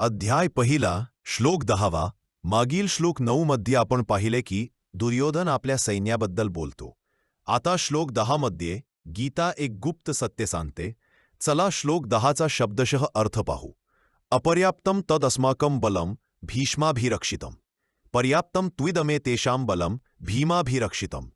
अध्याय पहिला श्लोक दहावा मागील श्लोक नऊ मध्ये आपण पाहिले की दुर्योधन आपल्या सैन्याबद्दल बोलतो. आता श्लोक दहामध्ये गीता एक गुप्त सत्य सांगते. चला श्लोक दहाचा शब्दशः अर्थ पाहू. अपर्याप्तम तदस्माकं बलम भीष्माभिरक्षितम. पर्याप्तम त्विदमे तेषां बलम भीमाभिरक्षितम.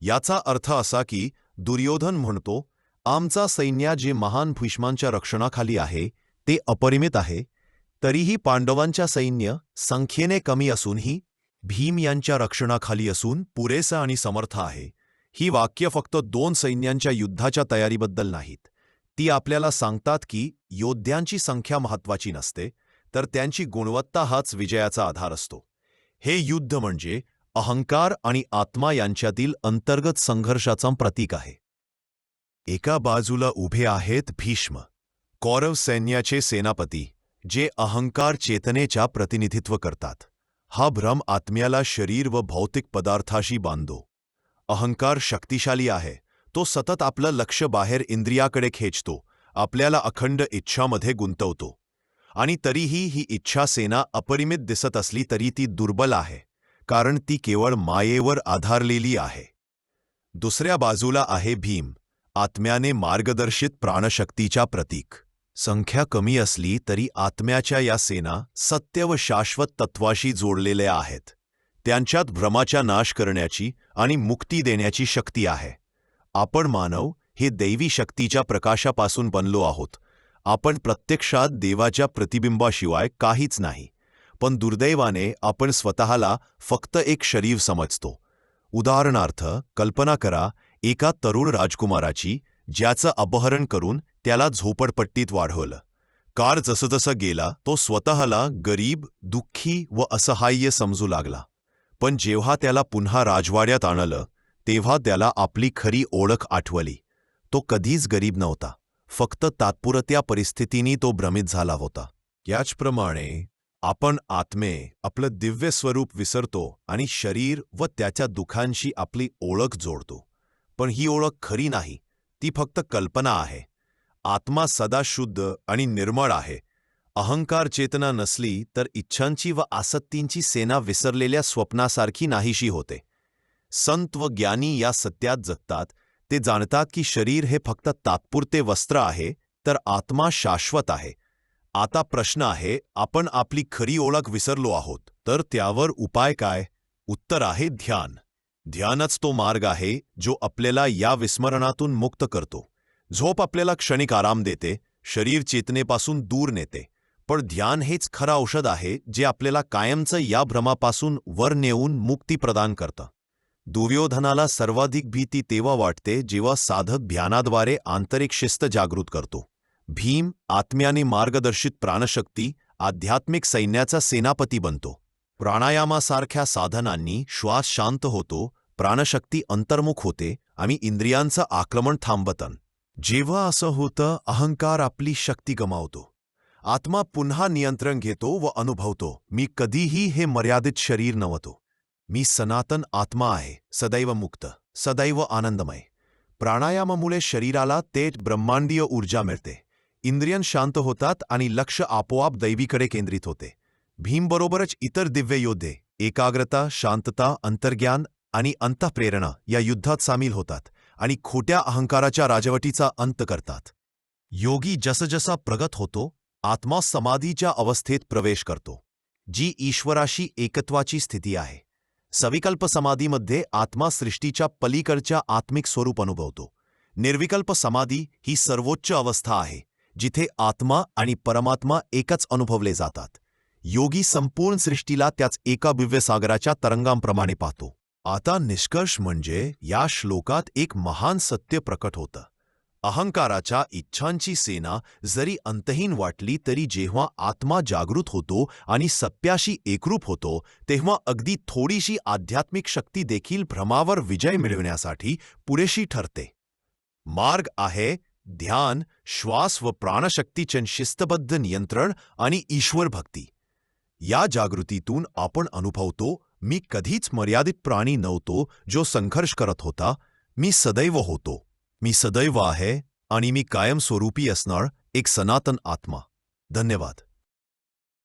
याचा अर्थ असा की दुर्योधन म्हणतो आमचा सैन्या जे महान भीष्मांच्या रक्षणाखाली आहे ते अपरिमित आहे तरीही पांडवांच्या सैन्य संख्येने कमी असूनही भीम यांच्या रक्षणाखाली असून पुरेसं आणि समर्थ आहे. ही वाक्य फक्त दोन सैन्यांच्या युद्धाच्या तयारीबद्दल नाहीत. ती आपल्याला सांगतात की योद्ध्यांची संख्या महत्वाची नसते तर त्यांची गुणवत्ता हाच विजयाचा आधार असतो. हे युद्ध म्हणजे अहंकार आणि आत्मा यांच्यातील अंतर्गत संघर्षाचं प्रतीक आहे. एका बाजूला उभे आहेत भीष्म. कौरव सैन्याचे सेनापती. जे अहंकार चेतनेच्या प्रतिनिधित्व करतात. हा भ्रम आत्म्याला शरीर व भौतिक पदार्थाशी बांधो अहंकार शक्तिशाली आहे. तो सतत आपलं लक्ष बाहेर इंद्रियाकडे खेचतो. आपल्याला अखंड इच्छामध्ये गुंतवतो. आणि तरीही ही इच्छा सेना अपरिमित दिसत असली तरी ती दुर्बल आहे. कारण ती केवळ मायेवर आधारलेली आहे. दुसऱ्या बाजूला आहे भीम. आत्म्याने मार्गदर्शित प्राणशक्तीच्या प्रतीक. संख्या कमी असली तरी आत्म्याच्या या सेना सत्य व शाश्वत तत्वाशी जोडलेल्या आहेत. त्यांच्यात भ्रमाचा नाश करण्याची आणि मुक्ती देण्याची शक्ती आहे. आपण मानव हे दैवी शक्तीच्या प्रकाशापासून बनलो आहोत. आपण प्रत्यक्षात देवाच्या प्रतिबिंबाशिवाय काहीच नाही. पण दुर्दैवाने आपण स्वतःला फक्त एक शरीर समजतो. उदाहरणार्थ कल्पना करा एका तरुण राजकुमाराची ज्याचं अपहरण करून त्याला झोपडपट्टीत वाढवलं. कार जसं गेला तो स्वतःला गरीब दुःखी व असहाय्य समजू लागला. पण जेव्हा त्याला पुन्हा राजवाड्यात आणलं तेव्हा त्याला आपली खरी ओळख आठवली. तो कधीच गरीब नव्हता. फक्त तात्पुरत्या परिस्थितीनी तो भ्रमित झाला होता. याचप्रमाणे आपण आत्मे आपलं दिव्य स्वरूप विसरतो आणि शरीर व त्याच्या दुःखांशी आपली ओळख जोडतो. पण ही ओळख खरी नाही. ती फक्त कल्पना आहे. आत्मा सदा शुद्ध आणि निर्मळ आहे. अहंकार चेतना नसली तर इच्छांची व आसक्तींची सेना विसरलेल्या स्वप्नासारखी नाहीशी होते. संत व ज्ञानी या सत्यात जगतात ते जाणतात की शरीर हे फक्त तात्पुरते वस्त्र आहे तर आत्मा शाश्वत आहे. आता प्रश्न आहे आपण आपली खरी ओळख विसरलो आहोत तर त्यावर उपाय काय? उत्तर आहे ध्यान. ध्यानच तो मार्ग आहे जो आपल्याला या विस्मरणातून मुक्त करतो. झोप आपल्याला क्षणिक आराम देते शरीर चेतनेपासून दूर नेते. पण ध्यान हेच खरं औषध आहे जे आपल्याला कायमचं या भ्रमापासून वर नेऊन मुक्ती प्रदान करतं. दुर्योधनाला सर्वाधिक भीती तेव्हा वाटते जेव्हा साधक ध्यानाद्वारे आंतरिक शिस्त जागृत करतो. भीम आत्म्याने मार्गदर्शित प्राणशक्ती आध्यात्मिक सैन्याचा सेनापती बनतो. प्राणायामासारख्या साधनांनी श्वास शांत होतो प्राणशक्ती अंतर्मुख होते आणि इंद्रियांचं आक्रमण थांबतन जेव्हा असं होतं अहंकार आपली शक्ती गमावतो. आत्मा पुन्हा नियंत्रण घेतो व अनुभवतो. मी कधीही हे मर्यादित शरीर नव्हतो. मी सनातन आत्मा आहे सदैव मुक्त सदैव आनंदमय. प्राणायामामुळे शरीराला ते ब्रह्मांडीय ऊर्जा मिळते. इंद्रियन शांत होतात आणि लक्ष आपोआप दैवीकडे केंद्रित होते. भीमबरोबरच इतर दिव्य योद्धे एकाग्रता शांतता अंतर्ज्ञान आणि अंतःप्रेरणा या युद्धात सामील होतात. आणि खोट्या अहंकाराच्या राजवटीचा अंत करतात. योगी जसजसा प्रगत होतो आत्मा समाधीच्या अवस्थेत प्रवेश करतो जी ईश्वराशी एकत्वाची स्थिती आहे. सविकल्प समाधीमध्ये आत्मा सृष्टीच्या पलीकडच्या आत्मिक स्वरूप अनुभवतो. निर्विकल्प समाधी ही सर्वोच्च अवस्था आहे जिथे आत्मा आणि परमात्मा एकच अनुभवले जातात. योगी संपूर्ण सृष्टीला त्याच एका दिव्यसागराच्या तरंगांप्रमाणे पाहतो. आता निष्कर्ष म्हणजे या श्लोकात एक महान सत्य प्रकट होतं. अहंकाराच्या इच्छांची सेना जरी अंतहीन वाटली तरी जेव्हा आत्मा जागृत होतो आणि सत्याशी एकरूप होतो तेव्हा अगदी थोडीशी आध्यात्मिक शक्ती देखील भ्रमावर विजय मिळवण्यासाठी पुरेशी ठरते. मार्ग आहे ध्यान श्वास व प्राणशक्तीचे शिस्तबद्ध नियंत्रण आणि ईश्वर भक्ती या जागृतीतून आपण अनुभवतो मी कधीच मर्यादित प्राणी नव्हतो जो संघर्ष करत होता. मी सदैव होतो. मी सदैव आहे आणि मी कायमस्वरूपी असणार एक सनातन आत्मा. धन्यवाद.